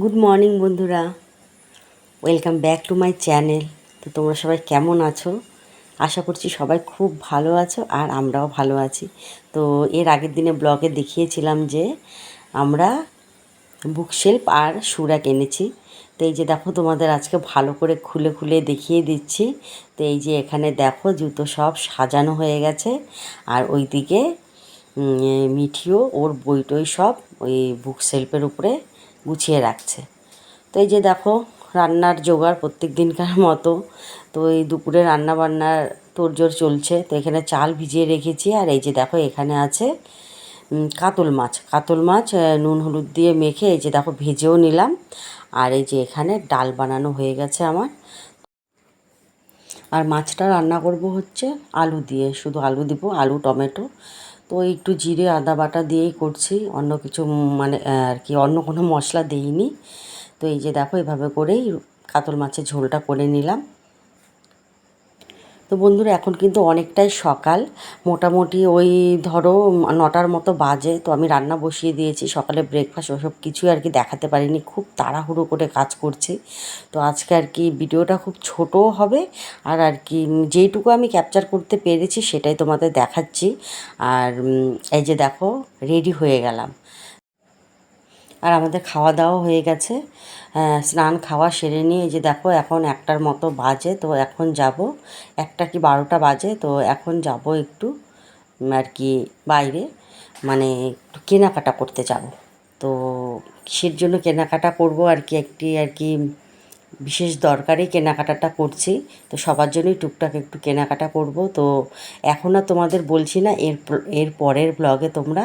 Good morning বন্ধুরা। Welcome back to my channel তো তোমরা সবাই কেমন আছো? আশা করছি সবাই খুব ভালো আছো আর আমরাও ভালো আছি। তো এর আগের দিনে ব্লগে দেখিয়েছিলাম যে আমরা বুকশেল্ফ আর সুরাক এনেছি। তো এই যে দেখো, তোমাদের আজকে ভালো করে খুলে খুলে দেখিয়ে দিচ্ছি। তো এই যে এখানে দেখো, জুতো সব সাজানো হয়ে গেছে। আর ওইদিকে মিঠিও, ওর বইটই সব ওই বুক শেল্ফের উপরে গুছিয়ে রাখছে। তো এই যে দেখো, রান্নার জোগাড় প্রত্যেক দিনকার মতো। তো এই দুপুরে রান্না বান্নার তোড়জোড় চলছে। তো এখানে চাল ভিজিয়ে রেখেছি। আর এই যে দেখো, এখানে আছে কাতল মাছ। কাতল মাছ নুন হলুদ দিয়ে মেখে এই যে দেখো, ভেজেও নিলাম। আর এই যে এখানে ডাল বানানো হয়ে গেছে আমার। আর মাছটা রান্না করব হচ্ছে আলু দিয়ে। শুধু আলু দিব, আলু, টমেটো। তো একটু জিরে, আদা বাটা দিয়েই করছি। অন্য কিছু মানে আর কি, অন্য কোনো মশলা দিইনি। তো এই যে দেখো, এভাবে করেই কাতল মাছের ঝোলটা করে নিলাম। তো বন্ধুরা, এখন কিন্তু অনেকটাই সকাল। মোটামুটি ওই ধরো নটার মতো বাজে, তো আমি রান্না বসিয়ে দিয়েছি। সকালে ব্রেকফাস্ট ওসব কিছুই আর কি দেখাতে পারিনি। খুব তাড়াহুড়ো করে কাজ করছি। তো আজকে আর কি ভিডিওটা খুব ছোটও হবে। আর আর কি যেইটুকু আমি ক্যাপচার করতে পেরেছি সেটাই তোমাদের দেখাচ্ছি। আর এই যে দেখো রেডি হয়ে গেলাম। আর আমাদের খাওয়া দাওয়া হয়ে গেছে। আহ, স্নান খাওয়া সেরে নিয়ে যে দেখো এখন একটার মতো বাজে তো এখন যাব। একটা কি বারোটা বাজে তো এখন যাব একটু আর কি বাইরে। মানে একটু কেনাকাটা করতে যাব। তো কিসের জন্য কেনাকাটা করব আর কি একটি আর কি বিশেষ দরকারি কেনাকাটাটা করছি। তো সবার জন্যই টুকটাক একটু কেনাকাটা করব। তো এখন আর তোমাদের বলছি না এর এর পরের ব্লগে তোমরা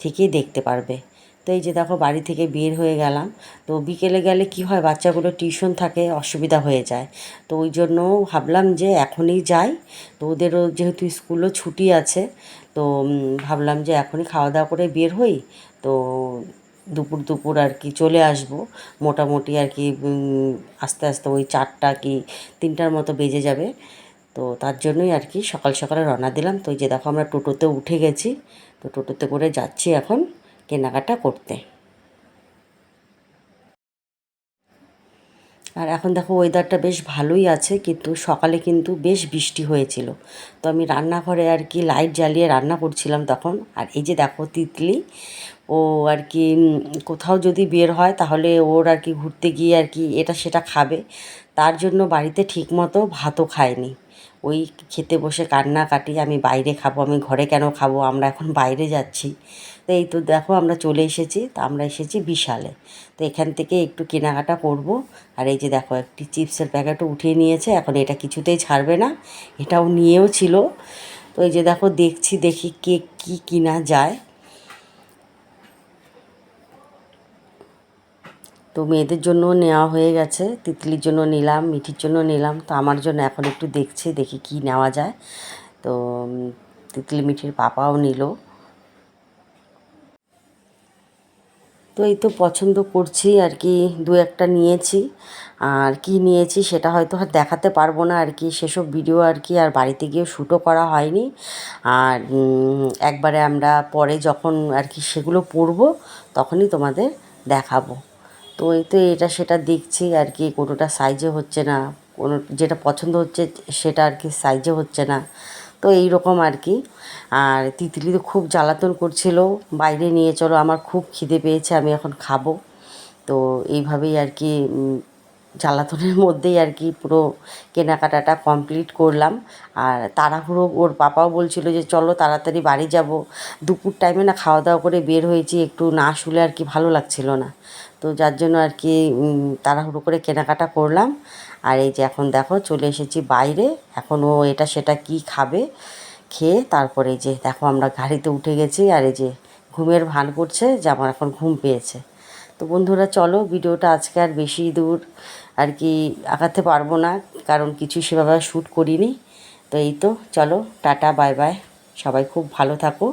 ঠিকই দেখতে পারবে। তো এই যে দেখো বাড়ি থেকে বের হয়ে গেলাম। তো বিকেলে গেলে কি হয়, বাচ্চাগুলো টিউশন থাকে, অসুবিধা হয়ে যায়। তো ওই জন্য ভাবলাম যে এখনই যাই। তো ওদেরও যেহেতু স্কুলও ছুটি আছে, তো ভাবলাম যে এখনই খাওয়া দাওয়া করে বের হই। তো দুপুর দুপুর আর কি চলে আসব। মোটামুটি আর কি আস্তে আস্তে ওই চারটা কি তিনটার মতো বেজে যাবে। তো তার জন্যই আর কি সকাল সকালে রওনা দিলাম। তো যে দেখো আমরা টোটোতে উঠে গেছি। তো টোটোতে করে যাচ্ছি এখন। কেনাকাটা করতে। আর এখন দেখো ওয়েদারটা বেশ ভালোই আছে, কিন্তু সকালে কিন্তু বেশ বৃষ্টি হয়েছিল। তো আমি রান্নাঘরে আর কি লাইট জ্বালিয়ে রান্না করছিলাম তখন। আর এই যে দেখো তিতলি, ও আর কি কোথাও যদি বের হয় তাহলে ওর আর কি ঘুরতে গিয়ে আর কি এটা সেটা খাবে। তার জন্য বাড়িতে ঠিকমতো ভাতও খায়নি। ওই খেতে বসে কান্নাকাটি, আমি বাইরে খাব, আমি ঘরে কেন খাব? আমরা এখন বাইরে যাচ্ছি। তো এই তো দেখো আমরা চলে এসেছি, তো আমরা এসেছি বিশালে। তো এখান থেকে একটু কেনাকাটা করব। আর এই যে দেখো, একটি চিপসের প্যাকেটও উঠিয়ে নিয়েছে, এখন এটা কিছুতেই ছাড়বে না, এটাও নিয়েও ছিল। তো এই যে দেখো, দেখছি, দেখি কে কী কিনা যায়। তো মেয়েদের জন্য নেওয়া হয়ে গেছে, তিতলির জন্য নিলাম, মিঠির জন্য নিলাম, তো আমার জন্য এখন একটু দেখছি, দেখি কি নেওয়া যায়। তো তিতলি মিঠির পাপাও নিল। তো এই তো পছন্দ করছি আর কি, দু একটা নিয়েছি। আর কি নিয়েছি সেটা হয়তো আর দেখাতে পারব না আর কি, সেসব ভিডিও আর কি আর বাড়িতে গিয়ে শ্যুটও করা হয়নি। আর একবারে আমরা পরে যখন আর কি সেগুলো পরবো, তখনই তোমাদের দেখাবো। তো এই তো এটা সেটা দেখছি আর কি, কোনোটা সাইজে হচ্ছে না, কোনো যেটা পছন্দ হচ্ছে সেটা আর কি সাইজে হচ্ছে না। তো এই রকম আর কি। আর তিতলি তো খুব জ্বালাতন করছিল, বাইরে নিয়ে চলো, আমার খুব খিদে পেয়েছে, আমি এখন খাব। তো এইভাবেই আর কি জ্বালাতনের মধ্যেই আর কি পুরো কেনাকাটাটা কমপ্লিট করলাম। আর তাড়াহুড়ো ওর পাপাও বলছিল যে, চলো তাড়াতাড়ি বাড়ি যাব। দুপুর টাইমে না খাওয়া দাওয়া করে বের হয়েছি, একটু না শুলে আর কি ভালো লাগছিল না। তো যার জন্য আর কি তাড়াহুড়ো করে কেনাকাটা করলাম। আর এই যে এখন দেখো, চলে এসেছি বাইরে। এখন ও এটা সেটা কি খাবে, খেয়ে তারপরে যে দেখো আমরা গাড়িতে উঠে গেছি আর এই যে ঘুমের ভান করছে যে, আমার এখন ঘুম পেয়েছে। তো বন্ধুরা চলো, ভিডিওটা আজকে আর বেশি দূর আর কি আঁকাতে পারব না, কারণ কিছু সেভাবে শ্যুট করিনি। তো এই তো, চলো, টাটা বাই বাই সবাই খুব ভালো থাকো।